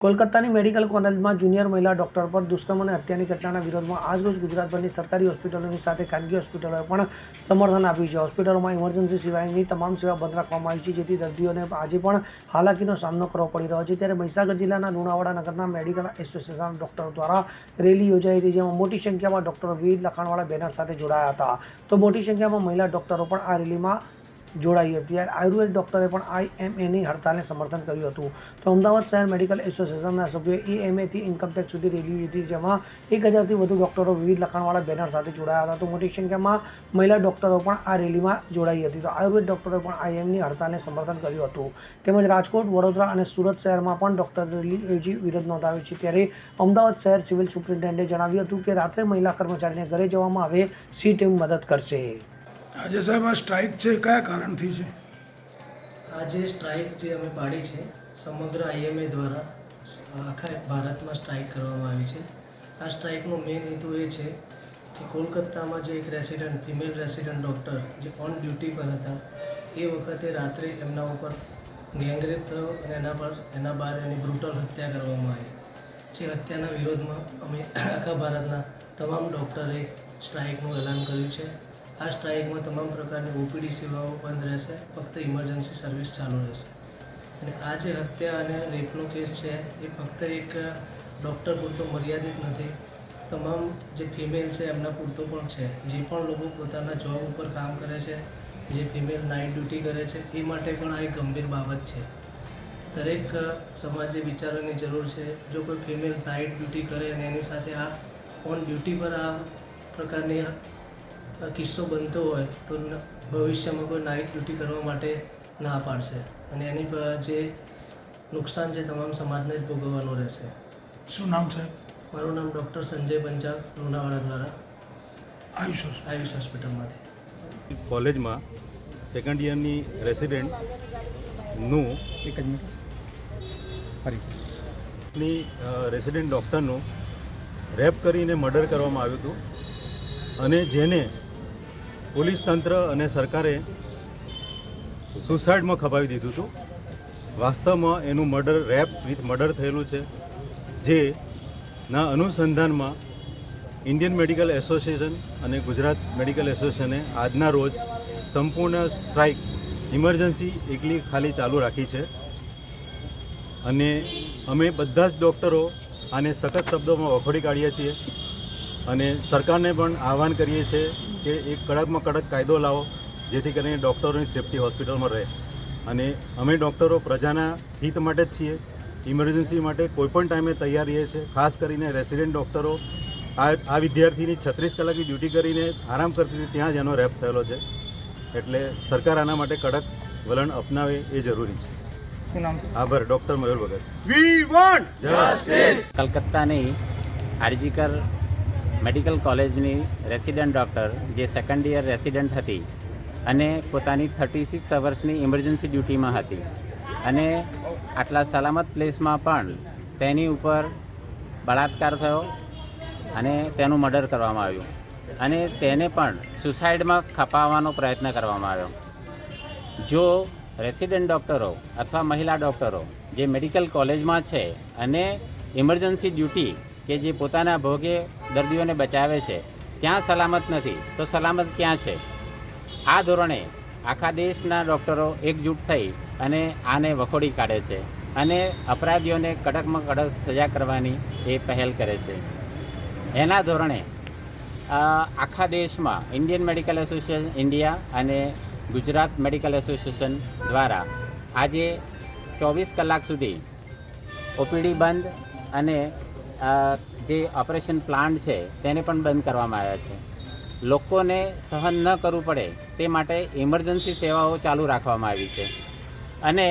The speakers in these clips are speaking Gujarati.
કોલકાતાની મેડિકલ કોલેજમાં જુનિયર મહિલા ડોક્ટર પર દુષ્કર્મ અને હત્યાની ઘટનાના વિરોધમાં આજરોજ ગુજરાતભરની સરકારી હોસ્પિટલોની સાથે ખાનગી હોસ્પિટલોએ પણ સમર્થન આપ્યું છે. હોસ્પિટલોમાં ઇમરજન્સી સિવાયની તમામ સેવા બંધ રાખવામાં આવી છે, જેથી દર્દીઓને આજે પણ હાલાકીનો સામનો કરવો પડી રહ્યો છે. ત્યારે મહીસાગર જિલ્લાના લુણાવાડા નગરના મેડિકલ એસોસિએશન ડોક્ટરો દ્વારા રેલી યોજાઈ હતી, જેમાં મોટી સંખ્યામાં ડોક્ટરો વિવિધ લખાણવાળા બેનર સાથે જોડાયા હતા. તો મોટી સંખ્યામાં મહિલા ડોક્ટરો પણ આ રેલીમાં જોડાઈ હતી. ત્યારે આયુર્વેદ ડૉક્ટરે પણ આઈએમએની હડતાલને સમર્થન કર્યું હતું. તો અમદાવાદ શહેર મેડિકલ એસોસિએશનના સભ્યોએ ઈએમએથી ઇન્કમટેક્સ સુધી રેલી લીધી, જેમાં એક હજારથી વધુ ડોક્ટરો વિવિધ લખાણવાળા બેનર સાથે જોડાયા હતા. તો મોટી સંખ્યામાં મહિલા ડૉક્ટરો પણ આ રેલીમાં જોડાઈ હતી. તો આયુર્વેદ ડૉક્ટરે પણ આઈએમની હડતાલને સમર્થન કર્યું હતું. તેમજ રાજકોટ, વડોદરા અને સુરત શહેરમાં પણ ડોક્ટર રેલી યોજી વિરોધ નોંધાવ્યો છે. ત્યારે અમદાવાદ શહેર સિવિલ સુપ્રિન્ટેન્ડન્ટે જણાવ્યું હતું કે, રાત્રે મહિલા કર્મચારીને ઘરે જવામાં આવે, સી ટીમ મદદ કરશે. આજે સાહેબ આ સ્ટ્રાઇક છે, કયા કારણથી છે? આજે સ્ટ્રાઇક જે અમે પાડી છે, સમગ્ર આઈએમએ દ્વારા આખા ભારતમાં સ્ટ્રાઇક કરવામાં આવી છે. આ સ્ટ્રાઇકનો મેઇન હેતુ એ છે કે કોલકાતામાં જે એક રેસિડન્ટ, ફિમેલ રેસિડન્ટ ડૉક્ટર જે ઓન ડ્યુટી પર હતા, એ વખતે રાત્રે એમના ઉપર ગેંગરેપ થયો અને એના પર, એના બાદ એની બ્રુટલ હત્યા કરવામાં આવી. જે હત્યાના વિરોધમાં અમે આખા ભારતના તમામ ડૉક્ટરે સ્ટ્રાઇકનું એલાન કર્યું છે. આ સ્ટ્રાઇકમાં તમામ પ્રકારની ઓપીડી સેવાઓ બંધ રહેશે, ફક્ત ઇમરજન્સી સર્વિસ ચાલુ રહેશે. અને આ જે હત્યા અને રેપનો કેસ છે, એ ફક્ત એક ડૉક્ટર પૂરતો મર્યાદિત નથી. તમામ જે ફિમેલ છે, એમના પૂરતો પણ છે. જે પણ લોકો પોતાના જોબ ઉપર કામ કરે છે, જે ફિમેલ નાઇટ ડ્યુટી કરે છે, એ માટે પણ આ એક ગંભીર બાબત છે. દરેક સમાજે વિચારવાની જરૂર છે, જો કોઈ ફિમેલ નાઇટ ડ્યુટી કરે અને એની સાથે આ ઓન ડ્યુટી પર આ પ્રકારની કિસ્સો બનતો હોય તો ભવિષ્યમાં કોઈ નાઇટ ડ્યુટી કરવા માટે ના પાડશે. અને એની જે નુકસાન છે તમામ સમાજને જ ભોગવવાનું રહેશે. શું નામ છે? મારું નામ ડૉક્ટર સંજય પંચાલ લુણાવાડા દ્વારા. આયુષ. આયુષ હોસ્પિટલમાંથી કોલેજમાં સેકન્ડ યરની રેસિડેન્ટનું એક જ મિનિટ. ફરી. રેસિડેન્ટ ડૉક્ટરનું રેપ કરીને મર્ડર કરવામાં આવ્યું હતું. અને જેને પોલીસ તંત્ર અને સરકારે સુસાઇડમાં ખપાવી દીધું હતું. વાસ્તવમાં એનું મર્ડર રેપ વિથ મર્ડર થયેલું છે, જે ના અનુસંધાનમાં ઇન્ડિયન મેડિકલ એસોસિએશન અને ગુજરાત મેડિકલ એસોસિએશને આજના રોજ સંપૂર્ણ સ્ટ્રાઇક ઇમરજન્સી એકલી ખાલી ચાલુ રાખી છે. અને અમે બધા જ ડૉક્ટરો આને સખત શબ્દોમાં વખોડી કાઢીએ છીએ અને સરકારને પણ આહવાન કરીએ છીએ કે એક કડકમાં કડક કાયદો લાવો જેથી કરીને ડૉક્ટરોની સેફટી હોસ્પિટલમાં રહે. અને અમે ડૉક્ટરો પ્રજાના હિત માટે જ છીએ. ઇમરજન્સી માટે કોઈપણ ટાઈમે તૈયાર રહીએ છીએ. ખાસ કરીને રેસિડેન્ટ ડૉક્ટરો આ આ વિદ્યાર્થીની છત્રીસ કલાકની ડ્યુટી કરીને આરામ કરતી હતી ત્યાં જ એનો રેપ થયેલો છે. એટલે સરકાર આના માટે કડક વલણ અપનાવે એ જરૂરી છે. શું નામ આભાર ડૉક્ટર મયુર ભગત. જસ્ટિસ કલકત્તાની આરજીકર મેડિકલ કોલેજની રેસિડન્ટ ડૉક્ટર જે સેકન્ડ યર રેસિડન્ટ હતી અને પોતાની થર્ટી સિક્સ અવર્સની ઇમરજન્સી ડ્યુટીમાં હતી. અને આટલા સલામત પ્લેસમાં પણ તેની ઉપર બળાત્કાર થયો અને તેનું મર્ડર કરવામાં આવ્યું. અને તેને પણ સુસાઇડમાં ખપાવવાનો પ્રયત્ન કરવામાં આવ્યો. જો રેસિડન્ટ ડૉક્ટરો અથવા મહિલા ડૉક્ટરો જે મેડિકલ કોલેજમાં છે અને ઇમરજન્સી ડ્યુટી કે જે પોતાના ભોગે દર્દીઓને બચાવે છે, ત્યાં સલામત નથી. તો સલામત ક્યાં છે? આ ધોરણે આખા દેશના ડૉક્ટરો એકજૂટ થઈ અને આને વખોડી કાઢે છે અને અપરાધીઓને કડકમાં કડક સજા કરવાની એ પહેલ કરે છે. એના ધોરણે આખા દેશમાં ઇન્ડિયન મેડિકલ એસોસિએશન, ઇન્ડિયા અને ગુજરાત મેડિકલ એસોસિએશન દ્વારા આજે ચોવીસ કલાક સુધી ઓપીડી બંધ અને જે ઓપરેશન પ્લાન્ટ છે, તેને પણ બંધ કરવામાં આવ્યા છે. લોકોને સહન ન કરવું પડે, તે માટે ઇમરજન્સી સેવાઓ ચાલુ રાખવામાં આવી છે. અને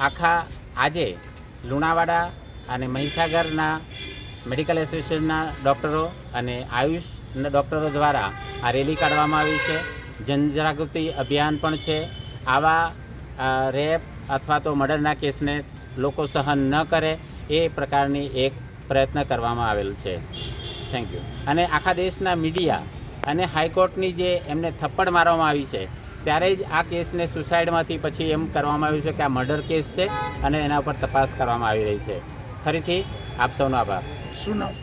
આખા આજે લુણાવાડા અને મહીસાગરના મેડિકલ એસોસિએશનના ડૉક્ટરો અને આયુષના ડૉક્ટરો દ્વારા આ રેલી કાઢવામાં આવી છે. જનજાગૃતિ અભિયાન પણ છે. આવા રેપ અથવા તો મર્ડરના કેસને લોકો સહન ન કરે, એ પ્રકારની એક પ્રયત્ન કરવામાં આવેલ છે. થેન્ક યુ અને આખા દેશના મીડિયા અને હાઈકોર્ટની જે એમને થપ્પડ મારવામાં આવી છે ત્યારે જ આ કેસને સુસાઇડમાંથી પછી એમ કરવામાં આવ્યું છે કે આ મર્ડર કેસ છે અને એના ઉપર તપાસ કરવામાં આવી રહી છે. ફરીથી આપ સૌનો આભાર. શું નામ?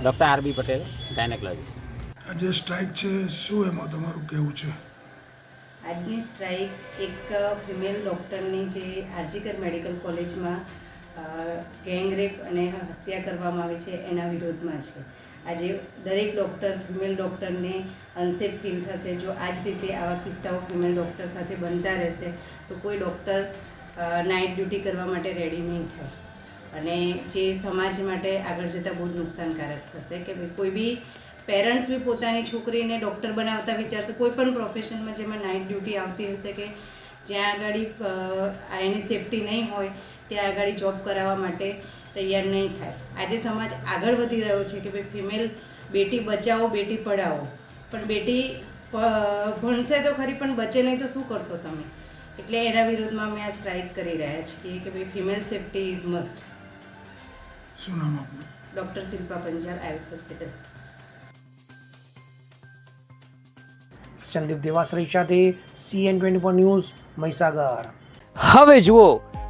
Doctor R B Patel gynaecology આજે સ્ટ્રાઇક છે શું એમાં તમારું કેવું છે? આજની સ્ટ્રાઇક એક ફિમેલ ડૉક્ટરની જે આરજીકર મેડિકલ કોલેજમાં ગેંગરેપ અને હત્યા કરવામાં આવી છે એના વિરોધમાં છે. આજે દરેક ડૉક્ટર ફિમેલ ડૉક્ટરને અનસેફ ફીલ થશે. જો આ જ રીતે આવા કિસ્સાઓ ફિમેલ ડૉક્ટર સાથે બનતા રહેશે, તો કોઈ ડૉક્ટર નાઇટ ડ્યુટી કરવા માટે રેડી નહીં થાય. અને જે સમાજ માટે આગળ જતાં બહુ જ નુકસાનકારક થશે કે કોઈ બી પેરેન્ટ્સ બી પોતાની છોકરીને ડૉક્ટર બનાવતા વિચારશે, કોઈ પણ પ્રોફેશનમાં જેમાં નાઇટ ડ્યુટી આવતી હશે કે જ્યાં આગળ એની સેફટી નહીં હોય ત્યાં આગળ જોબ કરાવવા માટે તૈયાર નહીં થાય. આજે સમાજ આગળ વધી રહ્યો છે કે ભાઈ ફિમેલ બેટી બચાવો બેટી પઢાવો. પણ બેટી ભણશે તો ખરી પણ બચે નહીં તો શું કરશો તમે? એટલે એના વિરોધમાં અમે આ સ્ટ્રાઇક કરી રહ્યા છીએ કે ભાઈ ફિમેલ સેફટી ઇઝ મસ્ટ શું નામ આપનું? ડૉક્ટર શિલ્પા પંચાલ આયુષ હોસ્પિટલ સંદીપ દેવાસરી સાથે CN twenty four news Mahisagar. હવે જુઓ